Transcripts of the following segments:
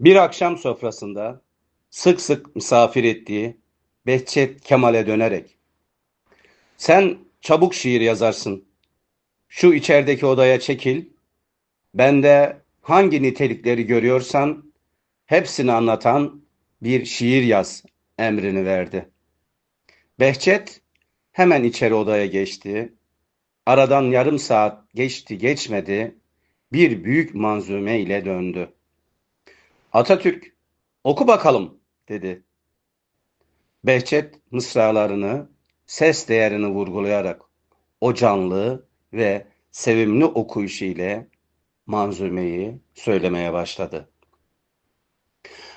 Bir akşam sofrasında sık sık misafir ettiği Behçet Kemal'e dönerek sen çabuk şiir yazarsın. Şu içerideki odaya çekil. Bende hangi nitelikleri görüyorsan hepsini anlatan bir şiir yaz emrini verdi. Behçet hemen içeri odaya geçti. Aradan yarım saat geçti geçmedi. Bir büyük manzume ile döndü. Atatürk, oku bakalım dedi. Behçet mısralarını ses değerini vurgulayarak o canlı ve sevimli okuyuşu ile manzumeyi söylemeye başladı.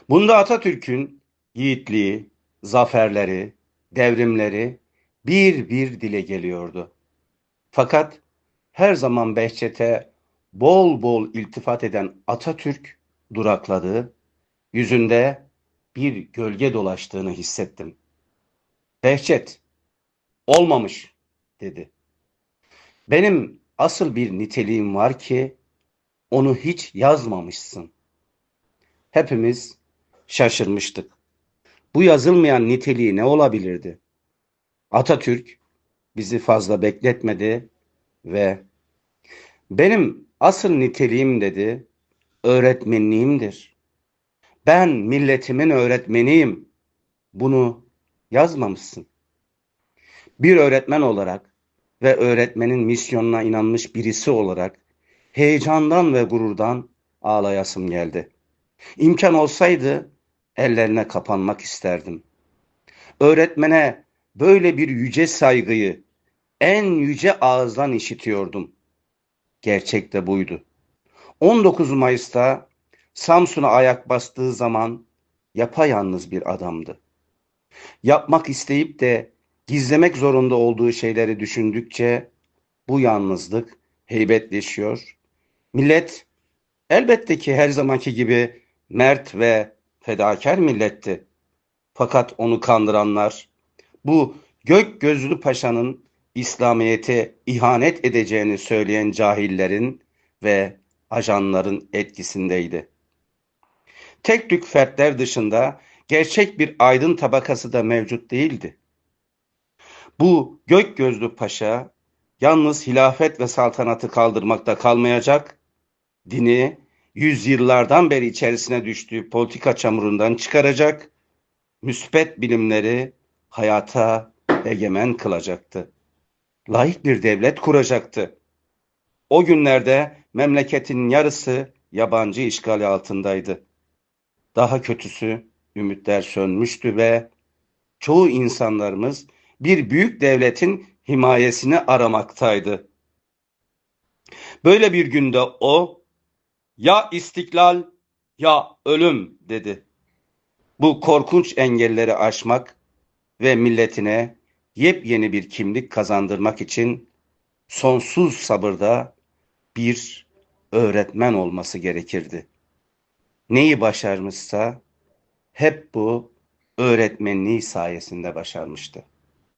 Bunda Atatürk'ün yiğitliği, zaferleri, devrimleri bir bir dile geliyordu. Fakat her zaman Behçet'e bol bol iltifat eden Atatürk durakladı. Yüzünde bir gölge dolaştığını hissettim. Behçet, olmamış dedi. Benim asıl bir niteliğim var ki onu hiç yazmamışsın. Hepimiz şaşırmıştık. Bu yazılmayan niteliği ne olabilirdi? Atatürk bizi fazla bekletmedi ve benim asıl niteliğim dedi, öğretmenliğimdir. Ben milletimin öğretmeniyim. Bunu yazmamışsın. Bir öğretmen olarak ve öğretmenin misyonuna inanmış birisi olarak heyecandan ve gururdan ağlayasım geldi. İmkan olsaydı ellerine kapanmak isterdim. Öğretmene böyle bir yüce saygıyı en yüce ağızdan işitiyordum. Gerçek de buydu. 19 Mayıs'ta Samsun'a ayak bastığı zaman yapayalnız bir adamdı. Yapmak isteyip de gizlemek zorunda olduğu şeyleri düşündükçe bu yalnızlık heybetleşiyor. Millet elbette ki her zamanki gibi mert ve fedakar milletti. Fakat onu kandıranlar bu gök gözlü paşanın İslamiyet'e ihanet edeceğini söyleyen cahillerin ve ajanların etkisindeydi. Tek tük fertler dışında gerçek bir aydın tabakası da mevcut değildi. Bu gök gözlü paşa yalnız hilafet ve saltanatı kaldırmakta kalmayacak, dini yüzyıllardan beri içerisine düştüğü politika çamurundan çıkaracak, müspet bilimleri hayata egemen kılacaktı. Layık bir devlet kuracaktı. O günlerde memleketin yarısı yabancı işgali altındaydı. Daha kötüsü ümitler sönmüştü ve çoğu insanlarımız bir büyük devletin himayesini aramaktaydı. Böyle bir günde o ya istiklal ya ölüm dedi. Bu korkunç engelleri aşmak ve milletine yepyeni bir kimlik kazandırmak için sonsuz sabırda bir öğretmen olması gerekirdi. Neyi başarmışsa hep bu öğretmenliği sayesinde başarmıştı.